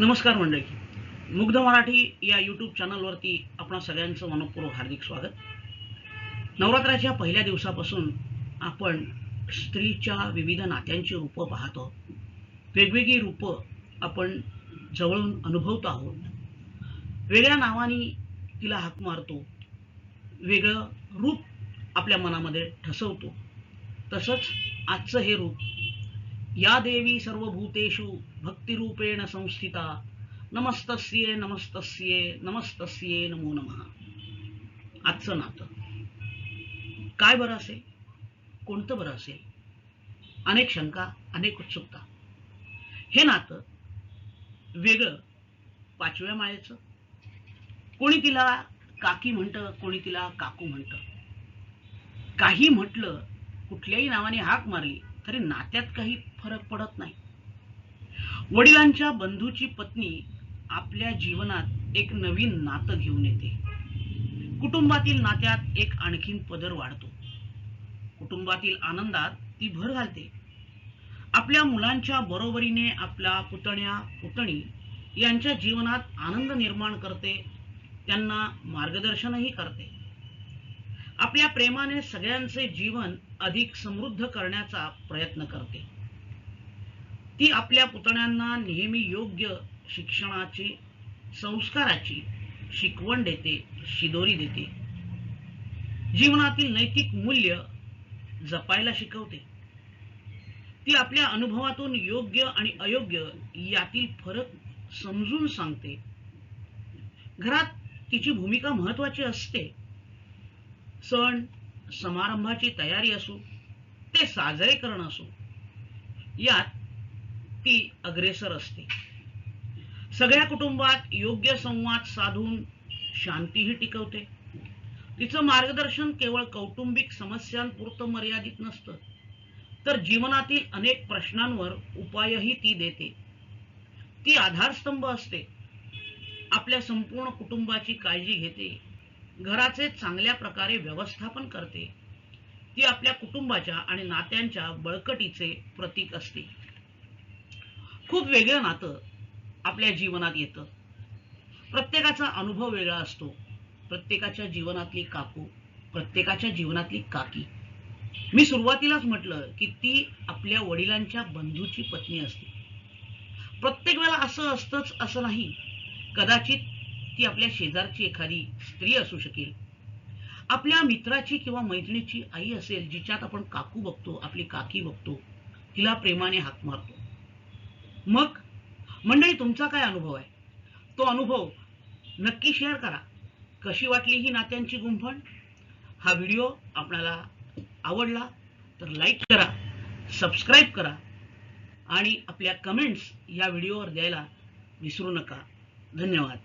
नमस्कार मंडळी. मुग्ध मराठी या यूट्यूब चॅनलवरती आपणा सगळ्यांचं मनपूर्वक हार्दिक स्वागत. नवरात्राच्या पहिल्या दिवसापासून आपण स्त्रीच्या विविध नात्यांची रूपं पाहतो वेगवेगळी रूपं आपण जवळून अनुभवतो आहोत. वेगळ्या नावाने तिला हाक मारतो. वेगळं रूप आपल्या मनामध्ये ठसवतो. तसंच आजचं हे रूप या देवी सर्वभूतेषु भक्तिरूपेण संस्थिता। नमस्तस्ये नमस्तस्ये नमस्तस्ये नमो नमः। आजचं नातं। काय बरं असेल? कोणतं बरं असेल? अनेक शंका अनेक उत्सुकता। हे नातं वेगळं पाचव्या माळेचं। कोणी तिला काकी म्हणतं कोणी तिला काकू म्हणतं। काही म्हटलं कुठल्याही नावाने हाक मारली तरी नात्यात काही फरक पडत नाही. वडिलांच्या बंधूची पत्नी आपल्या जीवनात एक नवीन नातं घेऊन येते. कुटुंबातील नात्यात एक आणखीन पदर वाढतो. कुटुंबातील आनंदात ती भर घालते. आपल्या मुलांच्या बरोबरीने आपल्या पुतण्या पुतणी यांच्या जीवनात आनंद निर्माण करते. त्यांना मार्गदर्शनही करते. आपल्या प्रेमाने सगळ्यांचे जीवन अधिक समृद्ध करण्याचा प्रयत्न करते. ती आपल्या पुतण्यांना नेहमी योग्य शिक्षणाची संस्काराची शिकवण देते शिदोरी देते. जीवनातील नैतिक मूल्य जपायला शिकवते. ती आपल्या अनुभवातून योग्य आणि अयोग्य यातील फरक समजून सांगते. घरात तिची भूमिका महत्वाची असते. सण समारंभाची तयारी असो ते साजरे करणं असो यात ती अग्रेसर असते. सगळ्या कुटुंबात योग्य संवाद साधून शांतीही टिकवते. तिचं मार्गदर्शन केवळ कौटुंबिक समस्यांपुरतं मर्यादित नसतं तर जीवनातील अनेक प्रश्नांवर उपायही ती देते. ती आधारस्तंभ असते. आपल्या संपूर्ण कुटुंबाची काळजी घेते. घराचे चांगल्या प्रकारे व्यवस्थापन करते. ती आपल्या कुटुंबाच्या आणि नात्यांच्या बळकटीचे प्रतीक असते. खूप वेगळं नातं आपल्या जीवनात येतं. प्रत्येकाचा अनुभव वेगळा असतो. प्रत्येकाच्या जीवनातली काकू प्रत्येकाच्या जीवनातली काकी. मी सुरुवातीलाच म्हटलं की ती आपल्या वडिलांच्या बंधूची पत्नी असते. प्रत्येक वेळेला असं असतंच असं नाही. कदाचित ती आपल्या शेजारची एखादी स्त्री असू शकेल. आपल्या मित्राची किंवा मैत्रिणीची आई असेल जिच्यात आपण काकू बघतो आपली काकी बघतो तिला प्रेमाने हाक मारतो. मग मंडळी तुमचा काय अनुभव आहे? तो अनुभव नक्की शेअर करा. कशी वाटली ही नात्यांची गुंफण? हा व्हिडिओ आपणाला आवडला तर लाईक करा सबस्क्राईब करा आणि आपल्या कमेंट्स या व्हिडिओवर द्यायला विसरू नका. धन्यवाद.